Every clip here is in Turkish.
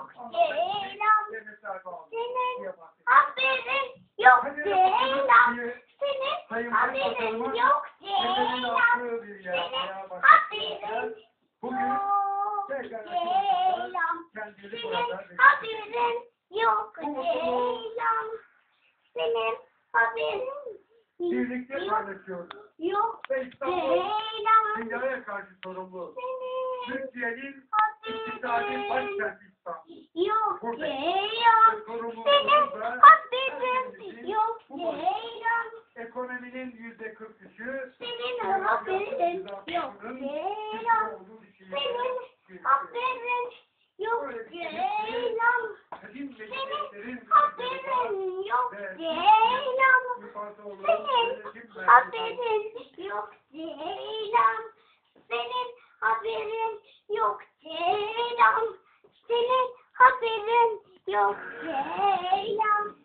yok bağlı. Senin haberin yok diye Senin haberin yok yer. Senin haberin yok kendileri Senin haberin yok Ceylan. Senin haberin birlikte yok, paylaşıyoruz. yok Ve İstanbul dünyaya karşı sorumlu. Senin Türkiye'nin iktisadi haberin başkenti. Yok Senin da haberin yok Ceylan. ekonominin yüzde 43'ü Senin haberin yok Ceylan. Senin haberin yok kadim Senin haberin yok. Ceylan. Senin haberin yok Ceylan. Senin haberin yok Ceylan. Senin haberin yok Ceylan.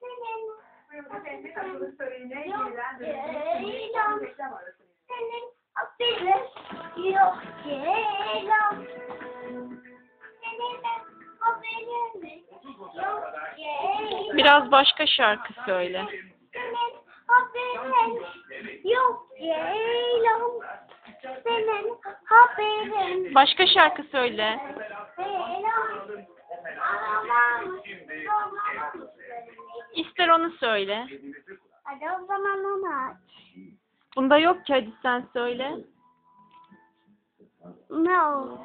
Senin haberin yok Ceylan. Senin haberin yok Ceylan. Biraz başka şarkı söyle. Senin haberin yok Ceylan. Senin haberin Başka şarkı söyle. İster onu söyle. Hadi o zaman onu aç. Bunda yok ki hadi sen söyle. No.